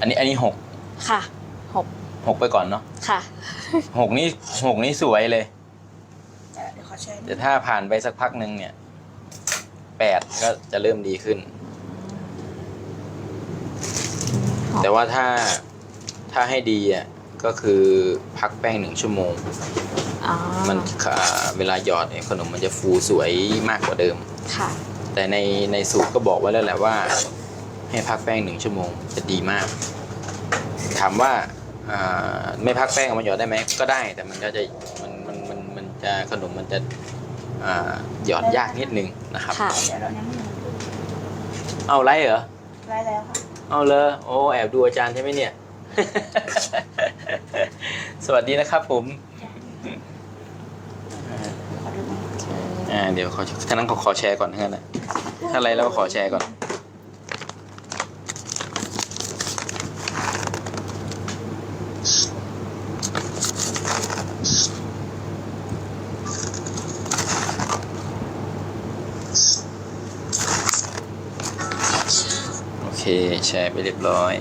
อันนี้อันนี้หกค่ะหกหกไปก่อนเนาะค่ะหกนี่หกนี่สวยเลยอะเดี๋ยวขอแชร์แต่ถ้าผ่านไปสักพักหนึ่งเนี่ยแปดก็จะเริ่มดีขึ้นหกแต่ว่าถ้าถ้าให้ดีอะก็คือพักแป้งหนึ่งชั่วโมง อ๋อมันอ่าเวลาหยอดเนี่ยขนมมันจะฟูสวยมากกว่าเดิม ค่ะ แต่ในในสูตรก็บอกไว้แล้วแหละว่า ให้พักแป้งหนึ่งชั่วโมงจะดีมาก ถามว่าอ่าไม่พักแป้งเอามาหยอดได้ไหมก็ได้ แต่มันก็จะมันมันมันมันจะขนมมันจะอ่าหยอดยากนิดนึงนะครับค่ะเดี๋ยวเรายังไม่มีเอาไรเหรอได้แล้วค่ะ เอาเลยโอ้แอบดูอาจารย์ใช่ไหมเนี่ย สวัสดีนะครับผมขอดูหน่อย อ่าเดี๋ยวขอท่านั้นขอขอแชร์ก่อนทั้างนั้นนะถ้าอะไรแล้วก็ขอแชร์ก่อน แชร์ไปเรียบร้อย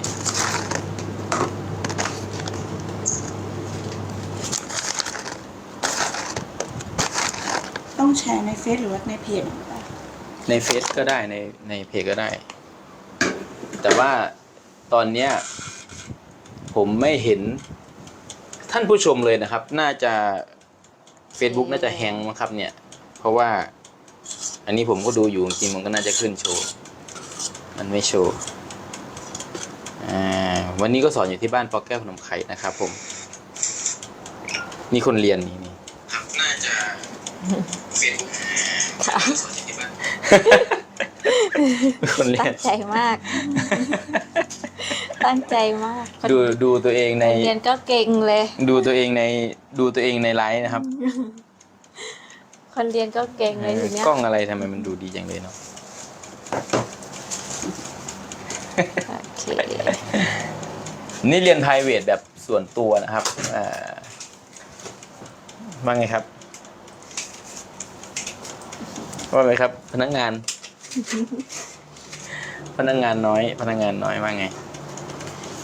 ต้องแชร์ในเฟซหรือว่าในเพจในเฟซก็ได้ในในเพจก็ได้ แต่ว่าตอนเนี้ยผมไม่เห็นท่านผู้ชมเลยนะครับ น่าจะ Facebook น่าจะแฮงมั้งครับเนี่ย เพราะว่า อันนี้ผมก็ดูอยู่จริงๆมันก็น่าจะขึ้นโชว์ มันไม่โชว์อ่า วันนี้ก็สอนอยู่ที่บ้านปอแก้วขนมไข่นะครับผมมีคนเรียนนี่นี่ครับน่าจะ Facebook ค่ะสอนอยู่ที่บ้านมีคนเรียตั้น งใจมาก ตั้งใจมากคนดูดูตัวเองใน เรียนก็เก่งเลย ดูตัวเองในดูตัวเองในไลฟ์นะครับคนเรียนก็เก่งเลยทีเนี้ย กล้องอะไรทำไมมันดูดีจังเลยเนาะโอเค นี่เรียน p r i v a t แบบส่วนตัวนะครับอ่าว่าไงครับ ว่าไงครับ พนักงาน พนักงานน้อย พนักงานน้อยว่าไง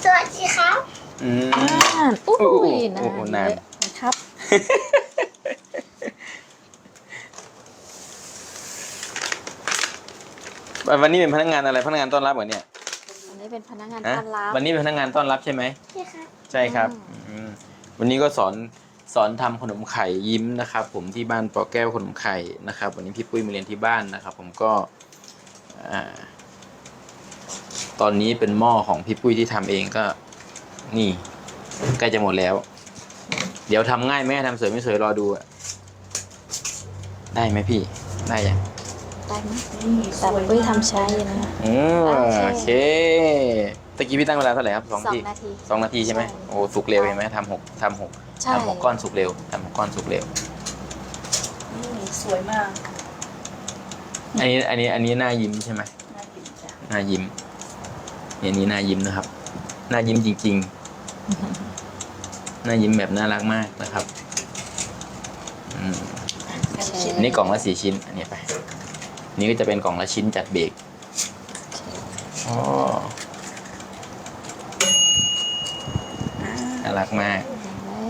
สวัสดีครับอืมอ่านอุ้อู้อู้ยอู้นานอู้นานเยอะนะครับ วันนี้เป็นพนักงานอะไร พนักงานต้อนรับเหรอเนี่ยอั นนี้เป็นพนักงานฮะต้อนรับ วันนี้เป็นพนักงานต้อนรับใช่ไหมใช่ครับใช่ครับอืมวันนี้ก็สอนสอนทำขนมไข่ยิ้มนะครับ ผมที่บ้านปอแก้วขนมไข่นะครับ วันนี้พี่ปุ้ยมาเรียนที่บ้านนะครับ ผมก็อ่าตอนนี้เป็นหม้อของพี่ปุ้ยที่ทำเองก็ นี่ใกล้จะหมดแล้ว เดี๋ยวทำง่ายแม่ทำสวยไม่สวยรอดูอะได้ไหมพี่ ได้ยัง ได้ไหมนี่สแต่วยปุ้ยมากทำช้าอยู่นะ อืมโอโอเคเคตะกี้พี่ตั้งเวลาเท่าไหร่ครับสองสองทีนาทีสองนาทีใช่ไหมโอ้สุกเร็วเห็นไหมทำหกทำหกใช่ ทำหกก้อนสุกเร็วทำหกก้อนสุกเร็วนี่สวยมากอันนี้อันนี้อันนี้หน้ายิ้มใช่ไหมน่ากินจ้ะหน้ายิ้มเนี่ยอันนี้หน้ายิ้มนะครับหน้ายิ้มจริง ๆ หน้ายิ้มแบบน่ารักมากนะครับอืมชิ้นอันนี้กล่องละสี่ชิ้นอันนี้ไป นี่ก็จะเป็นกล่องละชิ้นจัดเบรกอ๋ออ่าน่ารักมากแม่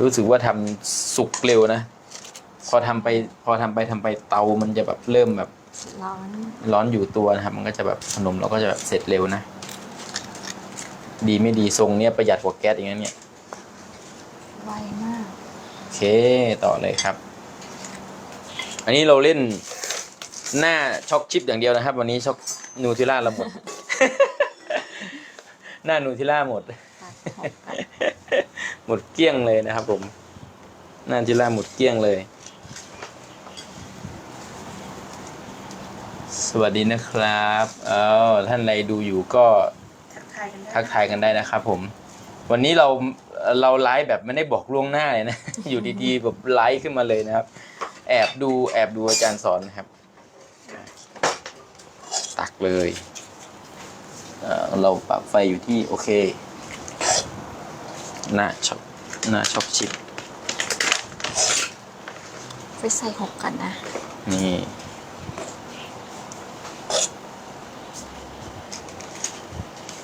รู้สึกว่าทำสุกเร็วนะ พอทำไปพอทำไปทำไปเตามันจะแบบเริ่มแบบ ร้อนร้อนอยู่ตัวนะครับ มันก็จะแบบขนมเราก็จะแบบเสร็จเร็วนะ ดีไม่ดีทรงเนี้ยประหยัดกว่าแก๊สอย่างนั้นเนี่ยไวมาก โอเค ต่อเลยครับ อันนี้เราเล่นหน้าช็อกชิปอย่างเดียวนะครับ วันนี้ช็อกนูทิล่าเราหมด หน้านูทิล่าหมดตัดหกกันหมดเกลี้ยงเลยนะครับ ผม หน้าทิล่าหมดเกลี้ยงเลย สวัสดีนะครับเออท่านใดดูอยู่ก็ทักทายกันได้ทักทายกันได้นะครับ ผม วันนี้เราเราไลฟ์แบบไม่ได้บอกล่วงหน้าเลยนะ อยู่ดีๆแบบไลฟ์ขึ้นมาเลยนะครับ แอบดูแอบดูอาจารย์สอนนะครับ ตักเลยเอ่อเราปรับไฟอยู่ที่โอเคหน้าช็อปหน้าช็อปชิปไปใส่หกกันนะ นี่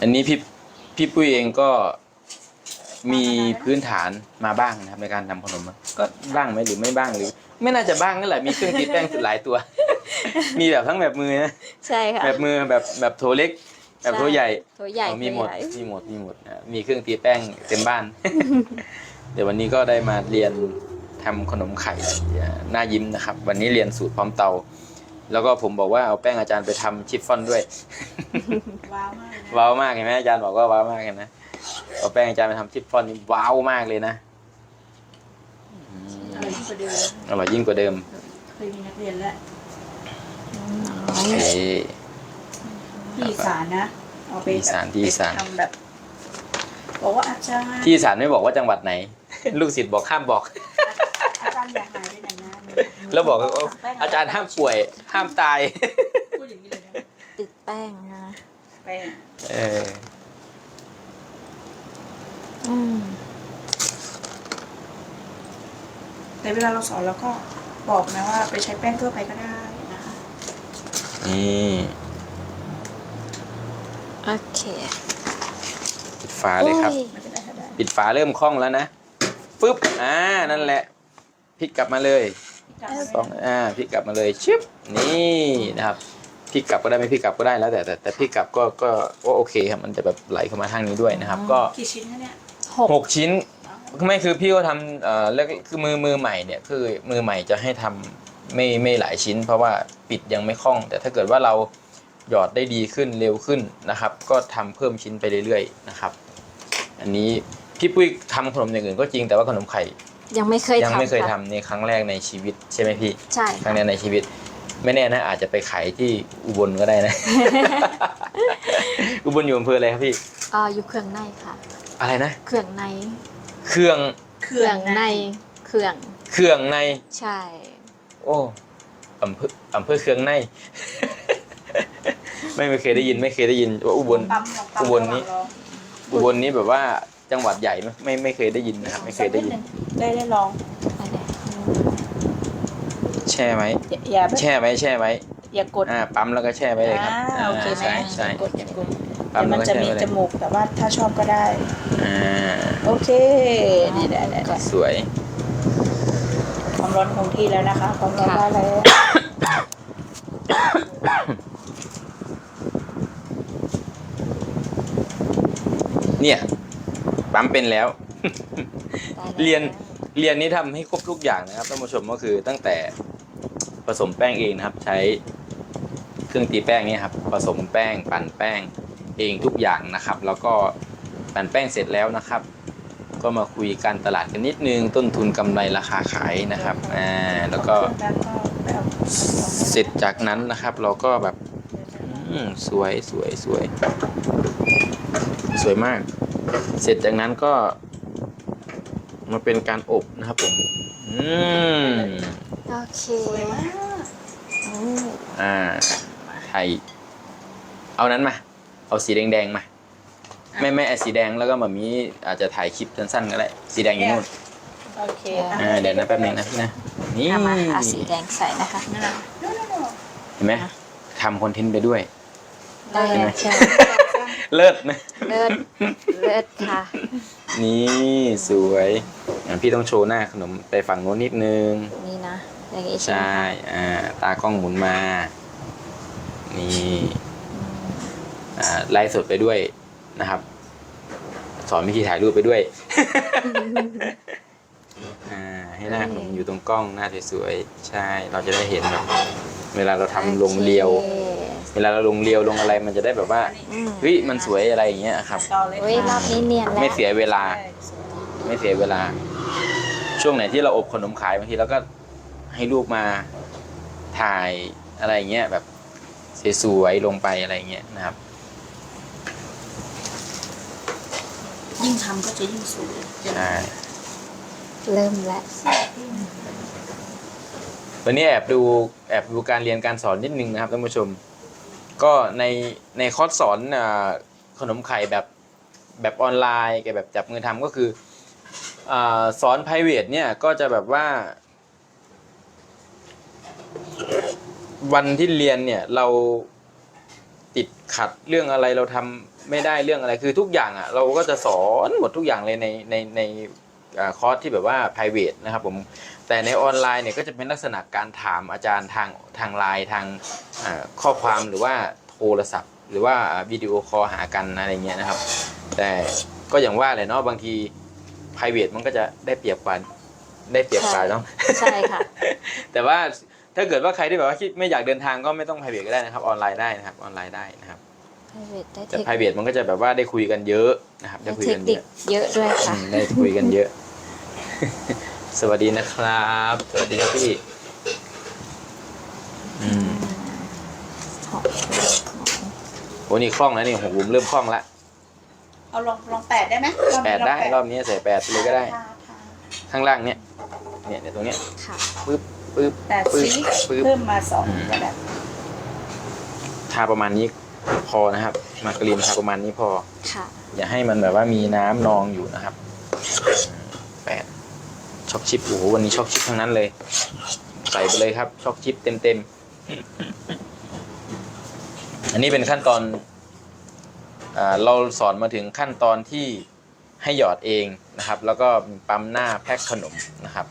อันนี้พี่พี่ปุ้ยเองก็มีพื้นฐานมาบ้างนะครับในการทำขนมอะก็บ้างไหมหรือไม่บ้างหรือ ไม่น่าจะบ้างนั่นแหละมีเครื่องตีแป้งสุดหลายตัว มีแบบทั้งแบบมือนะใช่ค่ะ แบบมือแบบแบบโถเล็ก แบบโถใหญ่โถใหญ่อ๋อมีหมดโถใญ่มีหมดมีหมดนะมีเครื่องตีแป้งเต็มบ้าน เดี๋ยววันนี้ก็ได้มาเรียนทำขนมไข่อ่าหน้ายิ้มนะครับ วันนี้เรียนสูตรพร้อมเตา แล้วก็ผมบอกว่าเอาแป้งอาจารย์ไปทำชิฟฟ่อนด้วย ว้าวมากเลยนะว้าวมากเห็นไหมอาจารย์บอกว่าว้าวมากเห็นไหมเอาแป้งอาจารย์ไปทำชิฟฟ่อนนี่ว้าวมากเลยนะ อืมอร่อยยิ่งกว่าเดิมอร่อยยิ่งกว่าเดิมเคยมีนักเรียนแล้วโอเคที่อีสานนะเอาไปที่อีสานที่อีสานทำแบบบอกว่าอาจารย์ที่อีสารไม่บอกว่าจังหวัดไหน ลูกศิษย์บอกห้ามบอก อาจารย์อย่าหายไปไหนนะแล้วบอกว่าอาจารย์ห้ามป่วย ห้ามตาย พูดอย่างนี้เลยนะติดแป้งนะแป้งเออ อืม แต่เวลาเราสอนเราก็บอกนะว่าไปใช้แป้งทั่วไปก็ได้นะคะนี่โอเคปิดฝาเลยครับโอ้มันจะได้เท่าได้ปิดฝาเริ่มคล่องแล้วนะปึ๊บอ่านั่นแหละพลิกกลับมาเลยจำไว้สองอ่าพลิกกลับมาเลยชิบนี่นะครับพลิกกลับก็ได้ไม่พลิกกลับก็ได้แล้วแต่แต่แต่พลิกกลับก็ก็ก็โอเคครับมันจะแบบไหลเข้ามาทางนี้ด้วยนะครับ ก็กี่ชิ้นคะเนี่ยหกหกชิ้น ไม่คือพี่ก็ทำเอ่อแล้วคือมือมือใหม่เนี่ยคือมือใหม่จะให้ทำไม่ไม่หลายชิ้น เพราะว่าปิดยังไม่คล่อง แต่ถ้าเกิดว่าเราหยอดได้ดีขึ้นเร็วขึ้นนะครับ ก็ทำเพิ่มชิ้นไปเรื่อยๆนะครับ อันนี้พี่ปุ้ยทำขนมอย่างอื่นก็จริงแต่ว่าขนมไข่ยังไม่เคยยังทำไม่เคยค่ะทำในครั้งแรกในชีวิตใช่ไหมพี่ ใช่ครั้ค่ะงแรกในชีวิต ไม่แน่นะ อาจจะไปขายที่อุบลก็ได้นะ อุบลอยู่อำเภออะไรครับพี่อ่าอยู่เครื่องในค่ะ อะไรนะ เครื่องใน เครื่องเครื่องในเครื่องเครื่องใน ใช่ โอ้อำเภออำเภอเครื่องใน ไม่ไม่เคยได้ยิน ไม่เคยได้ยินว่าอุบล ปั๊มลองปั๊มอุบลนี้ลองอุบลนี้แบบว่าจังหวัดใหญ่ไหมไม่ไม่เคยได้ยินนะครับ ไม่เคยได้ยิน ได้ได้ลองอันนี้แช่ไหมอย่าอย่าแบบแช่ไหมแช่ไหมอย่ากดอ่าปั๊มแล้วก็แช่ไว้เลยครับอ่าโอเคไหมใช่ใช่อย่ากดอย่ากดปั๊มเดี๋ยว แล้วมันก็จะแช่มีไว้เลจยมูกแต่ว่าถ้าชอบก็ได้ อ่า โอเค นี่ได้ได้ได้สวย ความร้อนคงที่แล้วนะคะ ความร้อนได้แล้วเนี่ยปั๊มเป็นแล้วได้แล้วเรียนเรียนนี้ทำให้ครบทุกอย่างนะครับท่านผู้ชมก็คือตั้งแต่ผสมแป้งเองนะครับ ใช้เครื่องตีแป้งนี่ครับ ผสมแป้ง ปั่นแป้ง เองทุกอย่างนะครับ แล้วก็ปั่นแป้งเสร็จแล้วนะครับ ก็มาคุยการตลาดกันนิดนึง ต้นทุนกำไรราคาขายนะครับอ่าแล้วก็เครื่องแป้งก็ไปเอาของเสร็จจากนั้นนะครับ เราก็แบบอืมสวยสวยสวย สวยมาก เสร็จจากนั้นก็มาเป็นการอบนะครับผมอืมโอเคสวยมากอืมอ่าไทยเอานั้นมา เอาสีแดงๆมาไม่ไม่ไอสีแดงแล้วก็มามีอาจจะถ่ายคลิปสั้นๆก็ได้สีแดงอยู่นู่นโอเคอ่าเดี๋ยวนะแป๊บนึงนะพี่นะนี่เอามาเอาสีแดงใส่นะคะ นั่นน่ะนั่นน่ะเห็นไหมทำคอนเทนต์ไปด้วย ได้เห็นไหม ใช่เลิศนะ เลิศเลิศค่ะ นี่สวยงั้นพี่ต้องโชว์หน้าขนมไปฝั่งโน้นนิดนึง นี่นะ อย่างนี้ใช่ไหมใช่ คะอ่า ตากล้องหมุนมา นี่อ่า ไลฟ์สดไปด้วยนะครับ สอนวิธีถ่ายรูปไปด้วยอ่าให้หน้าขนมอยู่ตรงกล้องหน้าสวยๆใช่เราจะได้เห็นแบบเวลาเราทำลงเรียวโอคเวลาเราลงเรียวลงอะไรมันจะได้แบบว่าอืมเฮ้ยมันสวยอะไรอย่างเงี้ยครับต่อเลยเฮ้ยรอบนี้เนียนแล้วไม่เสียเวลาใช่ไม่เสียเวลา ช่วงไหนที่เราอบขนมขายบางทีเราก็ให้ลูกมาถ่ายอะไรอย่างเงี้ยแบบสวยๆลงไปอะไรอย่างเงี้ยนะครับ ยิ่งทำก็จะยิ่งสวยใช่เริ่มแล้ววันนี้แอบดูแอบดูการเรียนการสอนนิดนึงนะครับท่านผู้ชม ก็ในในคอร์สสอนอาขนมไข่แบบแบบออนไลน์กับแบบจับมือทำก็คืออาสอน p r i v a t เนี่ยก็จะแบบว่า วันที่เรียนเนี่ยเราติดขัดเรื่องอะไรเราทำ ไม่ได้เรื่องอะไรคือทุกอย่างอะเราก็จะสอนหมดทุกอย่างเลยในในในอ่าคอร์สที่แบบว่า private นะครับผมแต่ในออนไลน์เนี่ยก็จะเป็นลักษณะการถามอาจารย์ทางทางไลน์ทางอ่าข้อความหรือว่าโทรศัพท์ หรือว่าวิดีโอคอลหากันอะไรเงี้ยนะครับ แต่ก็อย่างว่าเลยเนาะบางที private มันก็จะได้เปรียบกว่าได้เปรียบกว่าเนาะใช่ค่ะ แต่ว่าถ้าเกิดว่าใครที่แบบว่าคิดไม่อยากเดินทางก็ไม่ต้อง private ก็ได้นะครับออนไลน์ได้นะครับออนไลน์ได้นะครับ private ได้เทแต่ค private มันก็จะแบบว่าได้คุยกันเยอะนะครับ ได้ได้คุยเทคกันนิเยคอะเยอะด้วยอืค่ะมได้คุยกันเยอะ สวัสดีนะครับ สวัสดีครับพี่อืมหอมโอ้นี่คล่องแล้วนี่ของผมเริ่มคล่องละเอาลองลองแปดได้ไหมรอบแปนี้ดได้ลองรอบนี้ใส่แปดเลยก็ได้ทาทาข้างล่างเนี่ยเนี่ยเนี่ยตรงเนี้ยค่ะปึ๊บปึ๊บแปดปึ๊บสีปึ๊บเพิ่มมาสองอืมก็ได้ทาประมาณนี้ พอนะครับมาการีนทาประมาณนี้พอ ค่ะ อย่าให้มันแบบว่ามีน้ำนองอยู่นะครับแปดช็อกชิปโอ้โหวันนี้ช็อกชิปทั้งนั้นเลย ใส่ไปเลยครับช็อกชิปเต็มเต็มๆอันนี้เป็นขั้นตอนอ่าเราสอนมาถึงขั้นตอนที่ให้หยอดเองนะครับ แล้วก็ปั๊มหน้าแพ็คขนมนะครับ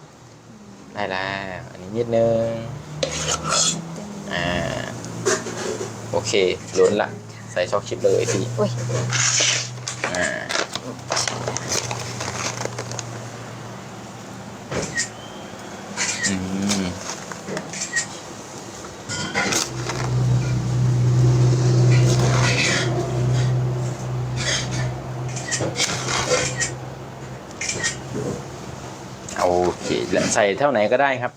ได้แล้วอันนี้นิดนึง อ่า โอเคล้นละใส่ช็อกชิปเลยพี่โอ้ยอ่าอืมโอเคแล้วใส่เท่าไหนก็ได้ครับ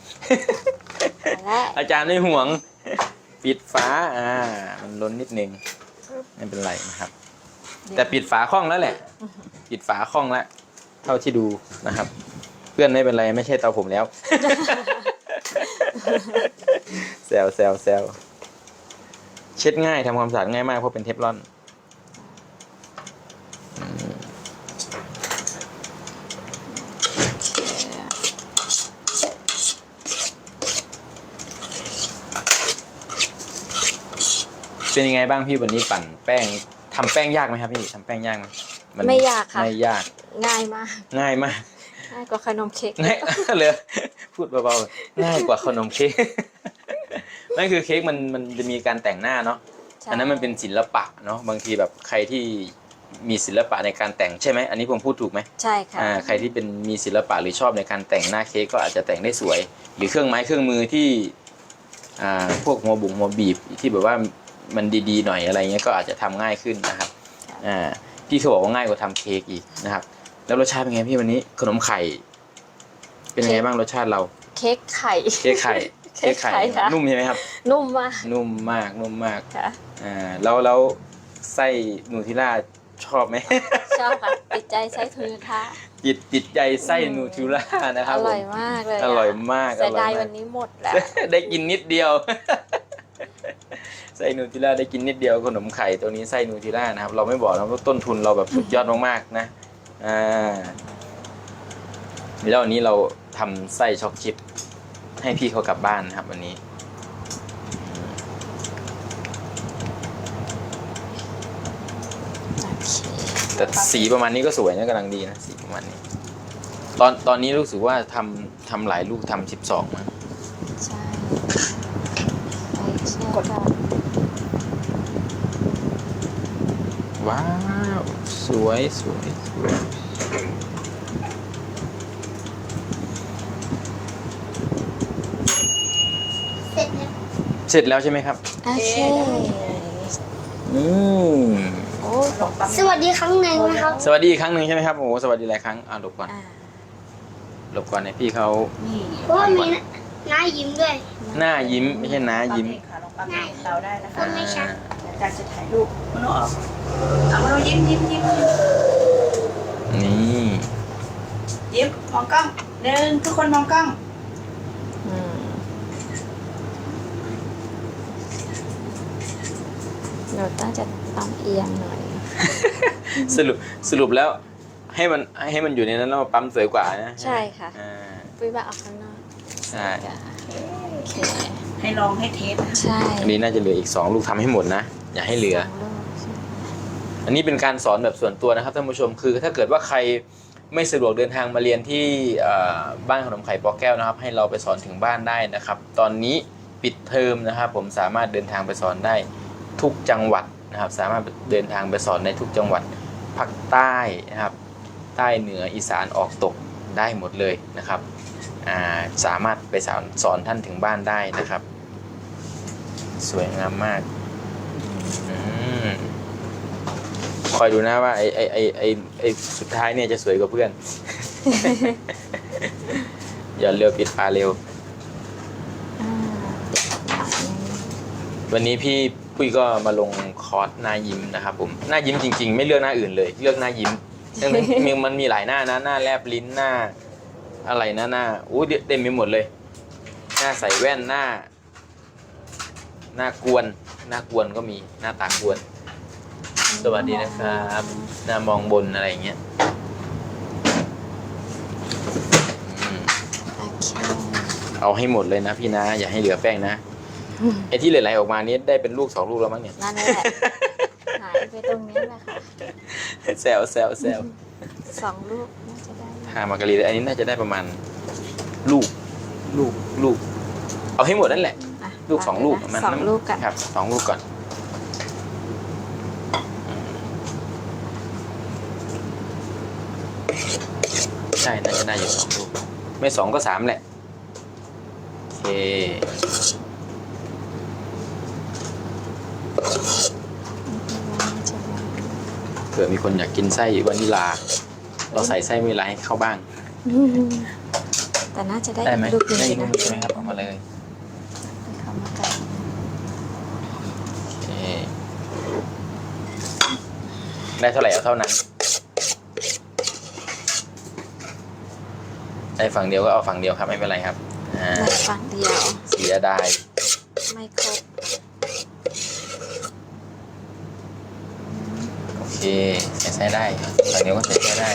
และอาจารย์ไม่ห่วง ปิดฝาอ่า มันล้นนิดนึงไม่เป็นไรนะครับ แต่ปิดฝาคล่องแล้วแหละ ปิดฝาคล่องแล้วเท่าที่ดูนะครับ เพื่อนไม่เป็นไรไม่ใช่เตาผมแล้วแซวแซวแซวเช็ดง่ายทำความสะอาดง่ายมากเพราะเป็นเทฟลอน เป็นยังไงบ้างพี่วันนี้ปั่นแป้งทำแป้งยากไหมครับพี่ทำแป้งยากไหมนไม่ยากค่ะ ไม่ยากง่ายมากง่ายมากง่ายกว่าขนมเค้กง่าย เลยพูดเบาๆง่ายกว่าขนมเค้กนั่นคือเค้กมันมันจะมีการแต่งหน้าเนาะใช่อันนั้นมันเป็นศิลปะเนาะบางทีแบบใครที่มีศิลปะในการแต่งใช่ไหมอันนี้ผมพูดถูกไหม ใช่ค่ะ อ่าใครที่เป็นมีศิลปะหรือชอบในการแต่งหน้าเค้กก็อาจจะแต่งได้สวย หรือเครื่องไม้เครื่องมือที่อ่าพวกหัวบุ๋งหัวบีบที่แบบว่า มันดีๆหน่อยอะไรเงี้ยก็อาจจะทำง่ายขึ้นนะครับอ่าพี่เขาบอกว่าง่ายกว่าทำเค้กอีกนะครับ แล้วรสชาติเป็นไงพี่วันนี้ขนมไข่ เป็นยังไงบ้างรสชาติเรา เค้กไข่เค้กไข่เค้กไข่ค่ะนุ่มใช่ไหมครับ นุ่มมากนุ่มมากนุ่มมากค่ะอ่าแล้วแล้วไส้นูทิล่าชอบไหมชอบค่ะติดใจไส้ทูนท้าจิตติดใจไส้นูทิล่านะคอรับผร่อยมมากเลยะอร่อยมากเสียดายอร่อยมากวันนี้หมดแล้วได้กินนิดเดียว ไส้นูทิล่าได้กินนิดเดียวขนมไข่ตัวนี้ไส้นูทิล่านะครับ เราไม่บอกนะว่าต้นทุนเราแบบสุดยอดมากๆนะอ่าแล้ววันนี้เราทำไส้ช็อกชิป ให้พี่เขากลับบ้านนะครับ วันนี้โอเคแต่สีประมาณนี้ก็สวยนะกำลังดีนะสีประมาณนี้ ตอนตอนนี้รู้สึกว่าทำทำหลายลูกทำสิบสองมั้งใช่ ว้าว สวยสวยสวยเสร็จแล้วเสร็จแล้วใช่ไหมครับโอเคอืมโอ้ลองปั๊มสวัสดีครั้งหนึ่งนะครับ สวัสดีอีกครั้งหนึ่งใช่ไหมครับโอ้โหสวัสดีหลายครั้งอ่าหลบก่อนหลบก่อนให้พี่เขาเพราะว่ามีหน้ายิ้มด้วย หน้ายิ้มไม่ใช่หน้ายิ้ม ปั๊เองค่ะลองปั๊มเองเราได้นะพูคะดไม่ชัด อาจารย์จะถ่ายรูปมโนออกเอามโนยิ้มยิ้มยิ้มนี่ยิ้มมองกล้องหนึ่งทุกคนมองกล้องอืมเราต้องจะต้องเอียงหน่อย สรุปสรุปแล้วให้มันให้มันอยู่ในนั้นแล้วมาปั๊มสวยกว่านะใช่ค่ะ อ่าปุ้ยว่าเอาข้างนอกใช่ โอเค ให้ลองให้เทสนะคะใช่อันนี้น่าจะเหลืออีกสองลูกทำให้หมดนะ อย่าให้เหลือสงลูกใช่อันนี้เป็นการสอนแบบส่วนตัวนะครับท่านผู้ชมคือ ถ้าเกิดว่าใครไม่สะดวกเดินทางมาเรียนที่เอ่อบ้านขนมไข่ปอแก้วนะครับ ให้เราไปสอนถึงบ้านได้นะครับ ตอนนี้ปิดเทอมนะครับ ผมสามารถเดินทางไปสอนได้ทุกจังหวัดนะครับ สามารถเดินทางไปสอนในทุกจังหวัดภาคใต้นะครับ ใต้เหนืออีสานออกตกได้หมดเลยนะครับอ่าสามารถไปสอนสอนท่านถึงบ้านได้นะครับ สวยงามมากอืมคอยดูนะว่าไอไอไอไอไอสุดท้ายเนี่ยจะสวยกว่าเพื่อน อย่าเร็วปิดปลาเร็วอ่าวันนี้พี่ปุ้ยก็มาลงคอร์สหน้ายิ้มนะครับผมหน้ายิ้มจริง ๆ ไม่เลือกหน้าอื่นเลย เลือกหน้ายิ้มเรื่องนี้มีมันมีหลายหน้านะหน้าแลบลิ้นหน้า อะไรนะหน้าอู้เต็มไปหมดเลย หน้าใส่แว่นหน้า หน้ากวน หน้ากวนก็มีหน้าตากวน สวัสดีนะครับ หน้ามองบนอะไรอย่างเงี้ยอืมโอเคเอาให้หมดเลยนะพี่นะ อย่าให้เหลือแป้งนะไอ้ที่ไหลๆออกมานี้ได้เป็นลูกสองลูกแล้วมั้งเนี่ย นั่นแหละ หายไปตรงนี้แหละค่ะแซวแซวแซวสองลูกน่าจะได้ฮามาการีอันนี้น่าจะได้ประมาณ ลูก ลูกลูก เอาให้หมดนั่นแหละอะ ลูกสองลูกนะมันสองลูกกันครับสองลูกก่อนใช่น่าจะได้อยู่สองลูกไม่สองก็สามแหละโอเคเผื่อมีคนอยากกินไส้วานิลา เราใส่ไส้วานิลาให้เข้าบ้างแต่น่าจะได้ได้ไหมลูกหนึงได้อยู่ลูนะกใช่ไหมครับเอามาเลย ให้เขามากัน โอเค ได้เท่าไหร่เอาเท่านั้น ได้ฝั่งเดียวก็เอาฝั่งเดียวครับไม่เป็นไรครับอ่าในฝั่งเดียว เสียดายไม่ครบโอเคใส่ไส้ได้ฝั่งเดียวก็ใส่ไส้ได้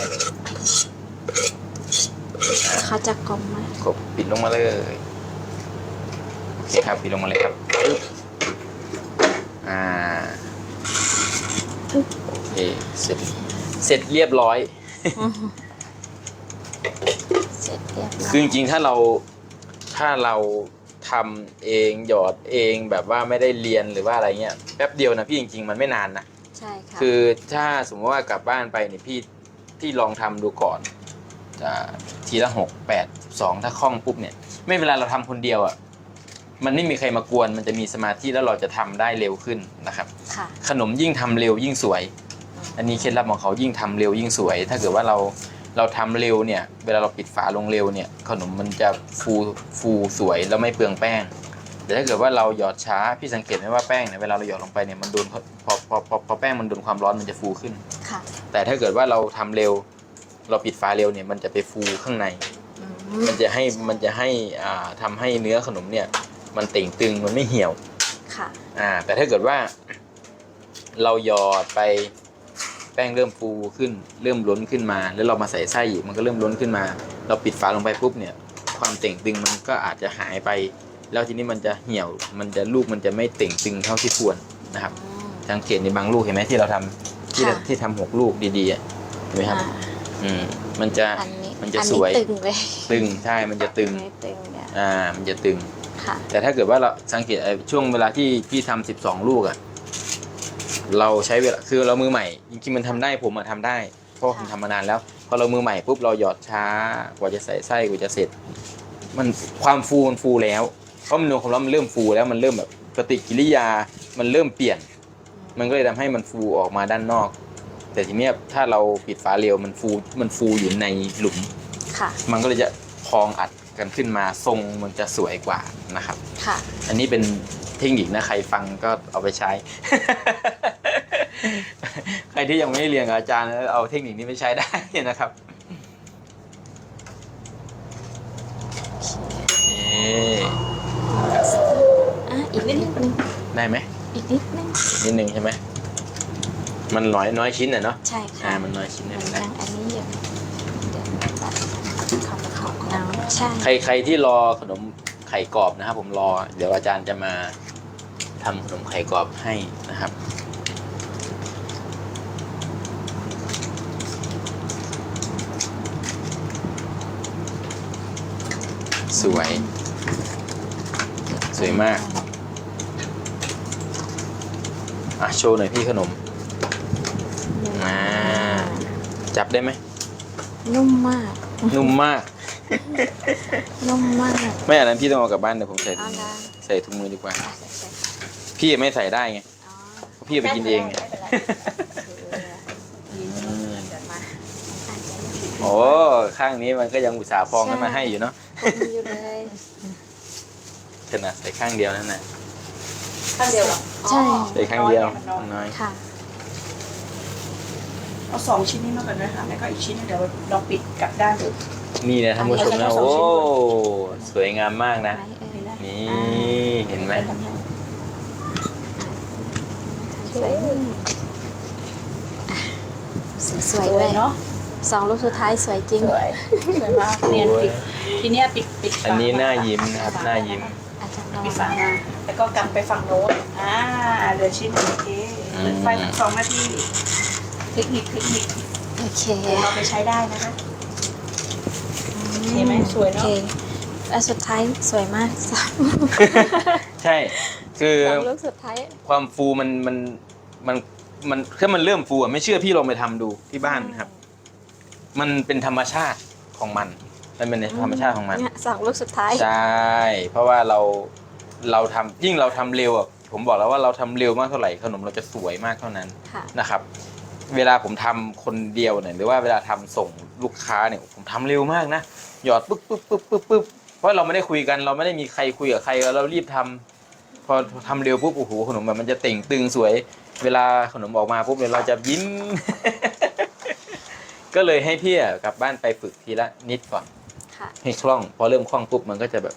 อ่าเขาจะกลมไหมกดปิดลงมาเลย โอเคครับปิดลงมาเลยครับปึ๊บอ่าโอ เคเสร็จเสร็จเรียบร้อย เสร็จเรียบร้อยคือจริงๆถ้าเราถ้าเราทำเองหยอดเองแบบว่าไม่ได้เรียนหรือว่าอะไรเงี้ยแป๊บเดียวนะพี่จริง ๆ มันไม่นานนะใช่ค่ะคือถ้าสมมติว่ากลับบ้านไปเนี่ยพี่พี่ลองทำดูก่อนจะทีละหกแปดสองถ้าคล่องปุ๊บเนี่ย ไม่เวลาเราทำคนเดียวอะ่ะมันไม่มีใครมากวน มันจะมีสมาธิแล้วเราจะทำได้เร็วขึ้นนะครับ ค่ะ ขนมยิ่งทำเร็วยิ่งสวย อันนี้เคล็ดลับของเขายิ่งทำเร็วยิ่งสวย ถ้าเกิดว่าเราเราทำเร็วเนี่ย เวลาเราปิดฝาลงเร็วเนี่ย ขนมมันจะฟูฟูสวยแล้วไม่เปลืองแป้ง แต่ถ้าเกิดว่าเราหยอดช้าพี่สังเกตไหมว่าแป้งเนี่ยเวลาเราหยอดลงไปเนี่ยมันโดนพอพอพอพอพอแป้งมันโดนความร้อนมันจะฟูขึ้นค่ะแต่ถ้าเกิดว่าเราทำเร็ว เราปิดฝาเร็วเนี่ยมันจะไปฟูข้างในอืมันจะให้มันจะให้อ่าทำให้เนื้อขนมเนี่ย มันเต่งตึงมันไม่เหี่ยวค่ะอ่าแต่ถ้าเกิดว่าเราหยอดไป แป้งเริ่มฟูขึ้น เริ่มล้นขึ้นมา แล้วเรามาใส่ไส้อีกมันก็เริ่มล้นขึ้นมา เราปิดฝาลงไปปุ๊บเนี่ย ความเต่งตึงมันก็อาจจะหายไป แล้วทีนี้มันจะเหี่ยว มันจะลูกมันจะไม่เต่งตึงเท่าที่ควรนะครับอืมสังเกตในบางลูกเห็นไหมที่เราทำที่เราค่ะที่ทำหกลูกดีๆอะเห็นไหมครับอ่าอืมมันจะอันนี้มันจะอัสวยตึงเลยตึงใช่มันจะตึงอันนี้ตึงเนี่ยอ่ามันจะตึง ค่ะแต่ถ้าเกิดว่าเราสังเกตไอ้ช่วงเวลาที่พี่ทำสิบสองลูกอะ เราใช้เวลาคือเรามือใหม่จริงๆมันทำได้ผมอะทำได้ เพราะว่าผมทำมานานแล้ว พอเรามือใหม่ปุ๊บเราหยอดช้ากว่าจะใส่ไส้กว่าจะเสร็จ มันความฟูมันฟูแล้วเพราะมันรวมความร้อนมันเริ่มฟูแล้วมันเริ่มแบบปฏิกิริยามันเริ่มเปลี่ยน มันก็เลยทำให้มันฟูออกมาด้านนอก แต่ทีเนี้ยถ้าเราปิดฝาเร็วมันฟูมันฟูอยู่ในหลุมค่ะมันก็เลยจะพองอัดกันขึ้นมาทรงมันจะสวยกว่านะครับ ค่ะ อันนี้เป็นเทคนิคนะใครฟังก็เอาไปใช้ ใครที่ยังไม่ได้เรียนกับอาจารย์เอาเทคนิคนี้ไปใช้ได้นะครับโอเคอะอีกนิดนึงได้ไหมอีกนิดนึงนิดนึงใช่ไหมมันน้อยน้อยชิ้นอะเนาะใช่อ่าค่ะมันน้อยชิ้นมัไม่นเป็นไรยังอันนี้อยู่เดี๋ยวตัดเขาเขาเอาใช่ใครใครที่รอขนมไข่กรอบนะครับ ผมรอ เดี๋ยวอาจารย์จะมาทำขนมไข่กรอบให้นะครับ สวย สวยมาก อะ โชว์หน่อยพี่ขนมอ่าจับได้ไหม นุ่มมาก นุ่มมาก นุ่มมาก ไม่อันนั้นพี่ต้องเอากลับบ้านเดี๋ยวผมใส่ถุเอางละใส่ถุงมือดีกว่าอะใส่ใส่พี่ไม่ใส่ได้ไงอ๋อเพราะพี่เอาไปกินเองไงไม่เป็นไรอืมเดี๋ยวมาอาจจะยังโอ้ ข้างนี้มันก็ยังอุตส่าห์พองขึ้นมาให้อยู่เนาะผ มอยู่เลยขนาดใส่ข้างเดียวนั่นน่ะข้างเดียวเหรอใช่ใส่ข้างเดียวมันน้อยน้อยค่ะ เอาสองชิ้นนี้มาก่อนด้วยค่ะแล้วก็อีกชิ้นหนึงเดี๋ยวลองปิดกลับด้านดู นี่นะท่านผู้ชมนะเอาโอ้สองชิ้นสวยงามมากนะ ไหมเอ่ยนี่เห็นไหมทำให้สวยอะสวยสๆวเลยยเนาะ สองลูกสุดท้ายสวยจริง สวยสวยมากเนียนปิดทีเนี้ยปิดปิดฝาอันนี้หน้ายิ้มนะครับหน้ายิ้มอาจารย์ลองปิดฝามาแล้วก็กำไปฝั่งโน้นอ่าเหลือชิ้นหนึ่งโอเคอืมเปิดไฟสักสองนาทีเทคนิคเทคนิคโอเคเดี๋ยวเราไปใช้ได้นะคะโอเคไหมสวยเนอะโอคอันสุดท้ายสวยมากสองใช่ คือสองลูกสุดท้ายความฟูมันมันมันมันแค่มันเริ่มฟูอะไม่เชื่อพี่ลองไปทำดูที่บ้านครับ มันเป็นธรรมชาติของมัน มันเป็นในธรรมชาติของมันเนี่ยสองลูกสุดท้าย ใช่ เพราะว่าเราเราทำยิ่งเราทำเร็วอะผมบอกแล้วว่าเราทำเร็วมากเท่าไหร่ขนมเราจะสวยมากเท่านั้น ค่ะ นะครับ เวลาผมทำคนเดียวเนี่ยหรือว่าเวลาทำส่งลูกค้าเนี่ยผมทำเร็วมากนะหยอดปุ๊บปุ๊บปุ๊บปุ๊บปุ๊บเพราะเราไม่ได้คุยกันเราไม่ได้มีใครคุยกับใครเรารีบทำพอทำเร็วปุ๊บโอ้โหขนมแบบมันจะเต่งตึงสวย เวลาขนมออกมาปุ๊บเนี่ยเราจะยิ้ม ก็เลยให้พี่อะกลับบ้านไปฝึกทีละนิดก่อน ค่ะ ให้คล่อง พอเริ่มคล่องปุ๊บมันก็จะแบบ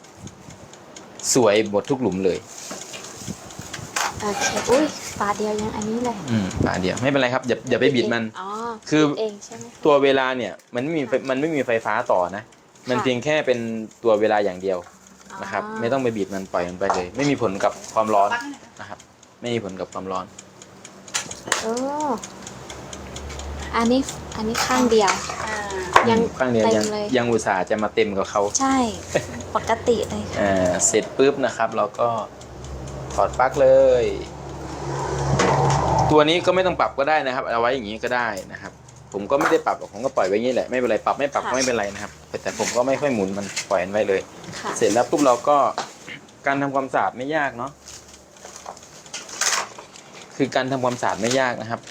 สวยหมดทุกหลุมเลย โอเค อุ้ยฝาเดียวยังอันนี้เลยอืมป่าเดียวไม่เป็นไรครับอย่าอย่าไปบิดมัน อ๋อคือเองใช่ไหมคะ ตัวเวลาเนี่ยมันไม่มีไฟมันไม่มีไฟฟ้าต่อนะ มันค่ะ เพียงแค่เป็นตัวเวลาอย่างเดียวนะครับอ๋อไม่ต้องไปบีบมันปล่อยมันไปเลย ไม่มีผลกับความร้อนปักให้หน่อยค่ะนะครับ ไม่มีผลกับความร้อน โอ้ อันนี้อันนี้ข้างเดียวอ่ายังข้างเดียวเต็ยัมงเลย ยังอุตส่าห์จะมาเต็มกับเขาใช่ ปกติเลยค่ะอ่าเสร็จปุ๊บนะครับ เราก็ถอดปลั๊กเลย ตัวนี้ก็ไม่ต้องปรับก็ได้นะครับเอาไว้อย่างนี้ก็ได้นะครับ ผมก็ไม่ได้ปรับหรอกผมก็ปล่อยไว้อย่างนี้แหละไม่เป็นไรปรับไม่ปรับก็ไม่เป็นไรนะครับ แต่ผมก็ไม่ค่อยหมุนมันปล่อยมันไว้เลย ค่ะเสร็จแล้วปุ๊บเราก็การทำความสะอาดไม่ยากเนาะคือการทำความสะอาดไม่ยากนะครับ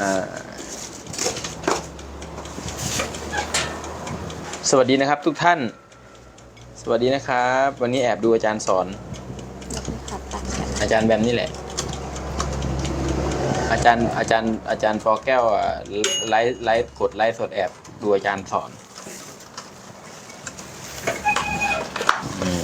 อ่า สวัสดีนะครับทุกท่าน สวัสดีนะครับ วันนี้แอบดูอาจารย์สอนเราไปขัดตัดกันอาจารย์แบมนี่แหละ อาจารย์อาจารย์อาจารย์ฟอแก้วอะไลฟ์ไลฟ์กดไลฟ์สดแอบดูอาจารย์สอนอืม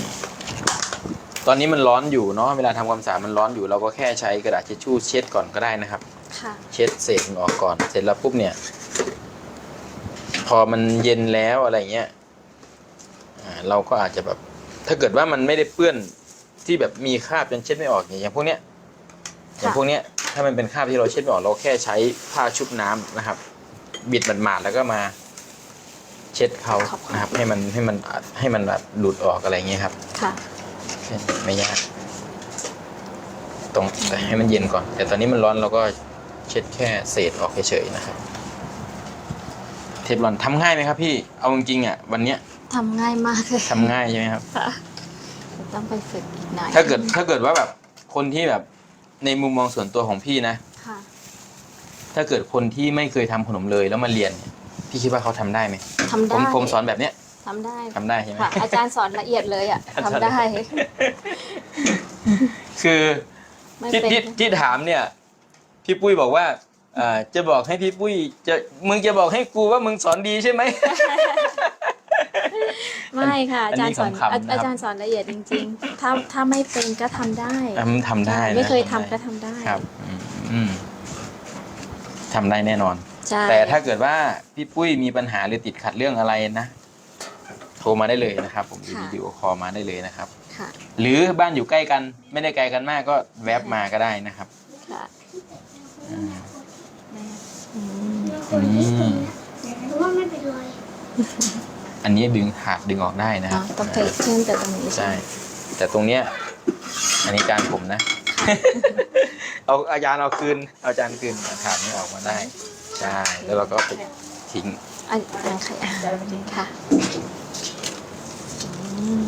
ตอนนี้มันร้อนอยู่เนาะเวลาทำความสะอาดมันร้อนอยู่เราก็แค่ใช้กระดาษทิชชู่เช็ดก่อนก็ได้นะครับค่ะเช็ดเศษมันออกก่อนเสร็จแล้วปุ๊บเนี่ย พอมันเย็นแล้วอะไรเงี้ยอ่าเราก็อาจจะแบบ ถ้าเกิดว่ามันไม่ได้เปื้อนที่แบบมีคราบจนเช็ดไม่ออกอย่างอย่างพวกเนี้ยอย่างพวกเนี้ยถ้ามันเป็นคราบที่เราเช็ดไม่ออกเราแค่ใช้ผ้าชุบน้ำนะครับ บิดมันหมาดๆแล้วก็มา เช็ดเขาขอบคุณนะครับ ให้มันให้มันให้มันแบบหลุดออกอะไรเงี้ยครับ ค่ะแค่นี้ไม่ยากตรงแต่ให้มันเย็นก่อน แต่ตอนนี้มันร้อนเราก็เช็ดแค่เศษออกเฉยๆนะครับ เทฟลอนทำง่ายไหมครับพี่เอาจริงๆอะวันเนี้ยทำง่ายมากเลยทำง่ายใช่ไหมครับ ค่ะต้องไปฝึกอีกหน่อยถ้าเกิดถ้าเกิดว่าแบบคนที่แบบในมุมมองส่วนตัวของพี่นะ ค่ะถ้าเกิดคนที่ไม่เคยทำขนมเลยแล้วมาเรียนเนี่ยพี่คิดว่าเขาทำได้ไหมทำผได้มผมสอนแบบเนี้ยทำได้ทำได้ใช่ไหม ค่ะ อาจารย์สอนละเอียดเลยอะอาจารย์สอนทำได้ คือ ไม่ที่เป็นที่ที่ถามเนี่ย พี่ปุ้ยบอกว่าเอ่อจะบอกให้พี่ปุ้ยจะมึงจะบอกให้กูว่ามึงสอนดีใช่ไหม ไม่ค่ะ อัอานนี้จารย์สอนขำๆนะครับ อาจารย์สอนละเอียดจริงๆ ถ้าถ้าไม่เป็นก็ทำได้อะมันทำได้นะไม่เคยทำได้ก็ทำได้ครับอืมอืมทำได้แน่นอน ใช่แต่ถ้าเกิดว่าพี่ปุ้ยมีปัญหาหรือติดขัดเรื่องอะไรนะโทรมาได้เลยนะครับ ผมหรือวิดีโอคอลมาได้เลยนะครับ ค่ะหรือบ้านอยู่ใกล้กัน ไม่ได้ไกลกันมากก็แวบมาก็ได้นะครับค่ะ อืม อืมอืมหรือว่าไม่เป็นไรอันนี้ดึงหักดึงออกได้นะคอ๋รัอบต้องไปเชื่อมแต่ตรงนี้ใช่ใช่ ไหมแต่ตรงเนี้ย อันนี้จานผมนะ เอาอาจารย์เอาคืน เอาจานคืนถาดนี้ออกมาได้ ใช่ แล้วเราก็ไปทิ้ง อันอันใครอะค่ะอืม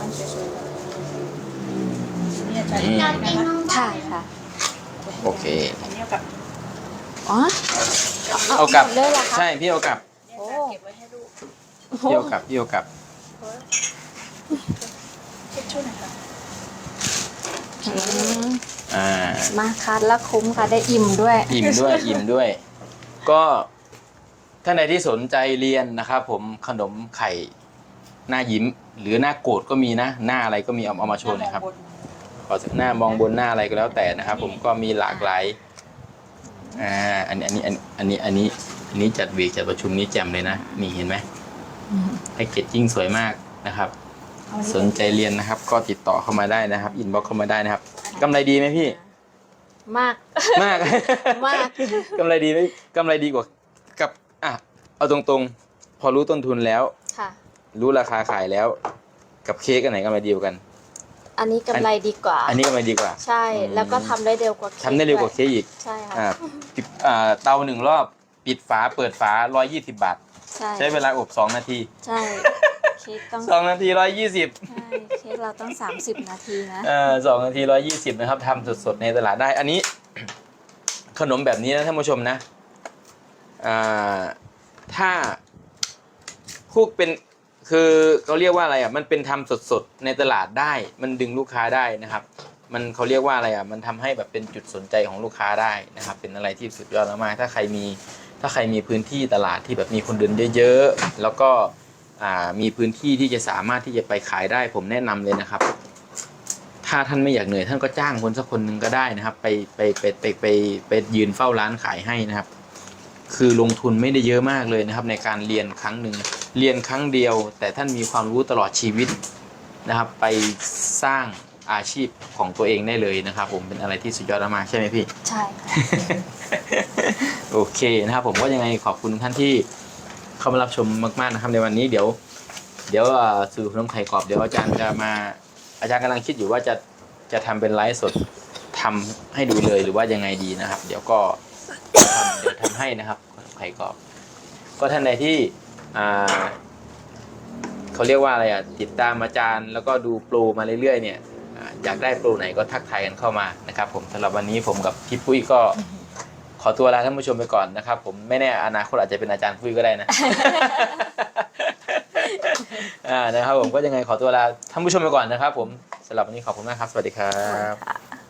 อันสวยๆเนี่ยจะอืมอยากเป็นน้องค่ะค่ะ โอเคอันนี้กับอ๋อเอากลับหมดเลยเหรอคะใช่พี่เอากลับเนี่ยจะเก็บไว้ให้ลูกโอ้โหพี่เอากลับพี่เอากลับเช็ดช่วยหน่อยค่ะอืมอ่ามาคัดแล้วคุ้มค่ะได้อิ่มด้วย อิ่มด้วยอิ่มด้วย ก็ท่านใดที่สนใจเรียนนะครับผมขนมไข่หน้ายิ้ม หรือหน้าโกรธก็มีนะ หน้าอะไรก็มีเอาเอามาโชว์หนะครับ ขอหน้ามองบนหน้าอะไรก็แล้วแต่นะครับ ผมก็มีหลากหลายอ่าอันนี้อันนี้อันนี้อันนี้อันนี้จัดวีคจัดประชุมนี้แจ่มเลยนะนี่เห็นไหมแพ็กเกจจิ้งสวยมากนะครับเอาอันนี้สนใจเรียนนะครับ ก็ติดต่อเข้ามาได้นะครับอินบ็อกเข้ามาได้นะครับกำไรดีไหมพี่ มากมากมากกำไรดีไหมกำไรดีกว่ากับอะเอาตรงๆ พอรู้ต้นทุนแล้วค่ะรู้ราคาขายแล้ว กับเค้กอันไหนกำไรดีกว่ากัน อันนี้กำไรดีกว่า อันนี้กำไรดีกว่า ใช่แล้วก็ทำได้เร็วกว่าค้กทำได้เร็วกว่าด้เค้กอีกใช่ค่ะอ่าปิดอ่าเตาหนึ่งรอบปิดฝาเปิดฝา 120 บาท ใช่ใช้เวลาอบ 2 นาที ใช่เค้กต้อง2นาที 120ใช่เค้กเราต้อง 30 นาทีนะ เอ่อสองนาที 120 นะครับทำสดๆ ในตลาดได้ อันนี้ ขนมแบบนี้นะท่านผู้ชมนะอ่าถ้าคุกเป็น คือเขาเรียกว่าอะไรอะมันเป็นทำสดๆในตลาดได้ มันดึงลูกค้าได้นะครับ มันเขาเรียกว่าอะไรอะมันทำให้แบบเป็นจุดสนใจของลูกค้าได้นะครับ เป็นอะไรที่สุดยอดมากๆถ้าใครมีถ้าใครมีพื้นที่ตลาดที่แบบมีคนเดินเยอะๆแล้วก็มีพื้นที่ที่จะสามารถที่จะไปขายได้ผมแนะนำเลยนะครับ ถ้าท่านไม่อยากเหนื่อยท่านก็จ้างคนสักคนหนึ่งก็ได้นะครับ ไปไปไปไปไปไปยืนเฝ้าร้านขายให้นะครับ คือลงทุนไม่ได้เยอะมากเลยนะครับ ในการเรียนครั้งหนึ่ง เรียนครั้งเดียว แต่ท่านมีความรู้ตลอดชีวิตนะครับ ไปสร้างอาชีพของตัวเองได้เลยนะครับ ผมเป็นอะไรที่สุดยอดมากๆใช่ไหมพี่ ใช่ค่ะโอเคนะครับผมก็ยังไงขอบคุณท่านที่เข้ามารับชมมากๆนะครับในวันนี้เดี๋ยว เดี๋ยวเอ่อสื่อขนมไข่กรอบเดี๋ยวอาจารย์จะมาอาจารย์กำลังคิดอยู่ว่าจะจะทำเป็นไลฟ์สดทำให้ดูเลยหรือว่ายังไงดีนะครับ เดี๋ยวก็ทำเดี๋ยวทำให้นะครับขนมไข่กรอบ ก็ท่านใดที่อ่า เขาเรียกว่าอะไรอะติดตามอาจารย์ แล้วก็ดูโปรมาเรื่อยๆเนี่ยอ่าอยากได้โปรไหนก็ทักทายกันเข้ามานะครับ ผมสำหรับวันนี้ผมกับพี่ปุ้ยก็ขอตัวลาท่านผู้ชมไปก่อนนะครับ ผมไม่แน่อนาคตอาจจะเป็นอาจารย์ปุ้ยก็ได้นะอ่านะครับผมก็ยังไงขอตัวลาท่านผู้ชมไปก่อนนะครับ ผมสำหรับวันนี้ขอบคุณมากครับ สวัสดีครับค่ะ